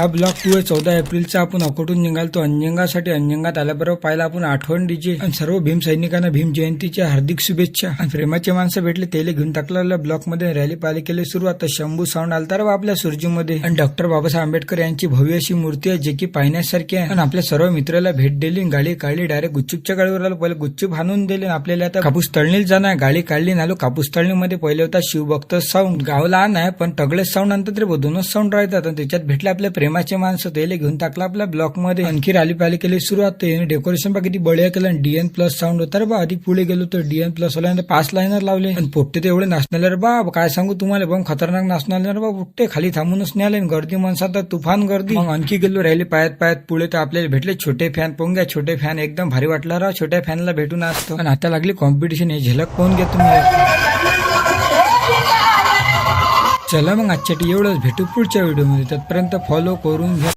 हा block to आहे चौदा एप्रिलचा आपण अकोटून निघालतो अंजंगासाठी. अंजंगात आल्याबरोबर पाहिला आपण आठवण डीजे आणि सर्व भीम सैनिकांना भीम जयंतीच्या हार्दिक शुभेच्छा. आणि प्रेमाचे माणसं भेटले तेले घेऊन टाकलेल्या ब्लॉकमध्ये रॅली पाली केली सुरुवात शंभू साऊंड आलता रे बा आपल्या सुरजीमध्ये. आणि डॉक्टर बाबासाहेब आंबेडकर यांची भव्य अशी मूर्ती आहे जे की पाहण्यासारखी आहे. आणि आपल्या सर्व मित्राला भेट दिली गाडी काढली डायरेक्ट गुच्चूपच्या गाडीवर आलो. पहिले गुच्चूप हाणून दिले आणि आपल्याला आता कापूस तळणीला जाणार. गाडी काढली नालो आलो. कापूस तळणीमध्ये पहिले होता शिवभक्त साऊंड गाव लहान आहे पण तगडे साऊंड आणतात रे दोनच साऊंड राहतात. आणि त्याच्यात भेटले आपल्या प्रेमाचे माणसं त्याला घेऊन टाकला आपल्या ब्लॉकमध्ये. आणखी रॅली पाली केली सुरुवात. ते डेकोरेशन बा किती बळ्या केलं आणि डीएन प्लस साऊंड होता. रे बा आधी पुढे गेलो तर डीएन प्लस वाल्याने पाच लाईनर लावले. आणि पोट्टे ते एवढे नाचणारे रे बा काय सांगू तुम्हाला? बघ खतरनाक नाचणार बा पोट्टे खाली थांबूनच नाही आले गर्दी माणसात तर तुफान गर्दी. मग आणखी गेलो राहिले पायात पायात. पुढे तर आपल्याला भेटले छोटे फॅन पाहून घ्या छोटे फॅन एकदम भारी वाटला. राव छोट्या फॅनला भेटून असतो आणि आता लागली कॉम्पिटिशन हे झलक पाहून घ्या तुम्ही. चला मग आजच्यासाठी एवढंच. भेटू पुढच्या व्हिडिओमध्ये. तत्पर्यंत फॉलो करून घ्या.